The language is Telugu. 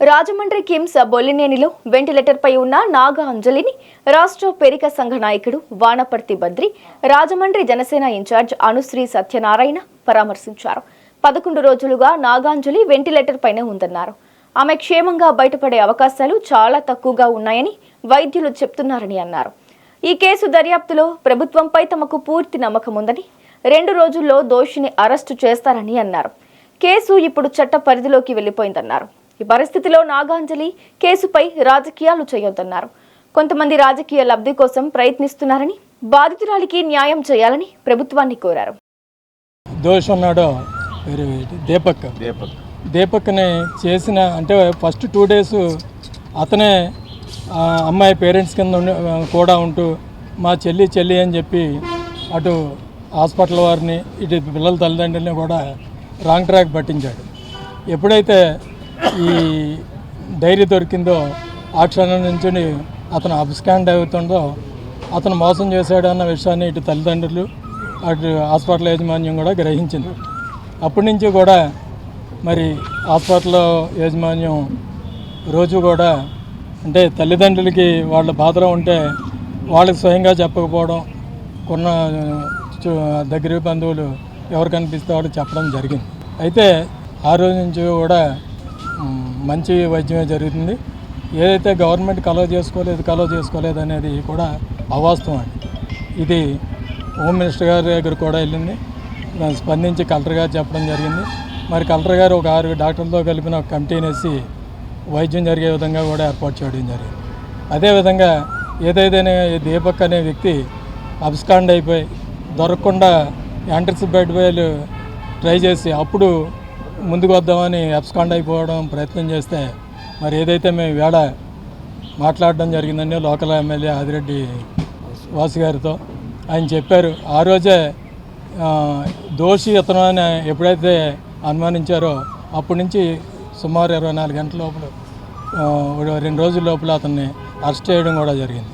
రాజమండ్రి కిమ్స్ బొల్లినేనిలో వెంటిలేటర్పై ఉన్న నాగా అంజలిని రాష్ట్ర పెరిక సంఘ నాయకుడు వానపర్తి బద్రి రాజమండ్రి జనసేన ఇన్ఛార్జ్ అనుశ్రీ సత్యనారాయణ పరామర్శించారు. పదకొండు రోజులుగా నాగాంజలి వెంటిలేటర్ పైన ఉందన్నారు. ఆమె క్షేమంగా బయటపడే అవకాశాలు చాలా తక్కువగా ఉన్నాయని వైద్యులు చెప్తున్నారని అన్నారు. ఈ కేసు దర్యాప్తులో ప్రభుత్వంపై తమకు పూర్తి నమ్మకం ఉందని రెండు రోజుల్లో దోషిని అరెస్టు చేస్తారని అన్నారు. కేసు ఇప్పుడు చట్ట పరిధిలోకి వెళ్ళిపోయిందన్నారు ఈ పరిస్థితిలో నాగాంజలి కేసుపై రాజకీయాలు చేయొద్దన్నారు. కొంతమంది రాజకీయ లబ్ధి కోసం ప్రయత్నిస్తున్నారని బాధితురాలికి న్యాయం చేయాలని ప్రభుత్వాన్ని కోరారు. దోష్ ఉన్నాడో? దీపక్. దీపక్. దీపక్ని చేసిన అంటే ఫస్ట్ టూ డేస్ అతనే అమ్మాయి పేరెంట్స్ కింద ఉండి కూడా ఉంటూ మా చెల్లి చెల్లి అని చెప్పి అటు హాస్పిటల్ వారిని ఇటు పిల్లల తల్లిదండ్రులని కూడా రాంగ్ ట్రాక్ పట్టించాడు. ఎప్పుడైతే ఈ డైరీ దొరికిందో ఆ క్షణం నుంచి అతను అబ్స్కాండ్ అవుతుందో అతను మోసం చేశాడు అన్న విషయాన్ని ఇటు తల్లిదండ్రులు అటు హాస్పిటల్ యాజమాన్యం కూడా గ్రహించింది. అప్పటి నుంచి కూడా మరి హాస్పిటల్ యాజమాన్యం రోజు కూడా అంటే తల్లిదండ్రులకి వాళ్ళ బాధలో ఉంటే వాళ్ళకి స్వయంగా చెప్పకపోవడం కొన్న చు- దగ్గర బంధువులు ఎవరు కనిపిస్తే వాళ్ళు చెప్పడం జరిగింది. అయితే ఆ రోజు నుంచి కూడా మంచి వైద్యమే జరుగుతుంది. ఏదైతే గవర్నమెంట్ కలవ చేసుకోలేదు కలవ చేసుకోలేదు అనేది కూడా అవాస్తవం అండి ఇది హోమ్ మినిస్టర్ గారి దగ్గర కూడా వెళ్ళింది. దాన్ని స్పందించి కలెక్టర్ గారు చెప్పడం జరిగింది. మరి కలెక్టర్ గారు ఒక ఆరు డాక్టర్లతో కలిపిన ఒక కమిటీని వేసి వైద్యం జరిగే విధంగా కూడా ఏర్పాటు చేయడం జరిగింది. అదేవిధంగా ఏదైతే ఈ దీపక్ అనే వ్యక్తి అబ్స్కాండ్ అయిపోయి దొరకకుండా యాంట్రిక్స్ బెడ్ వేలు ట్రై చేసి అప్పుడు ముందుకు వద్దామని అబ్స్కాండ్ అయిపోవడం ప్రయత్నం చేస్తే మరి ఏదైతే మేము వేడ మాట్లాడడం జరిగిందండి లోకల్ ఎమ్మెల్యే ఆదిరెడ్డి వాసు గారితో ఆయన చెప్పారు ఆ రోజే దోషి ఇతను అని ఎప్పుడైతే అనుమానించారో అప్పటి నుంచి సుమారు ఇరవై నాలుగు గంటల లోపల రెండు రోజుల లోపల అతన్ని అరెస్ట్ చేయడం కూడా జరిగింది.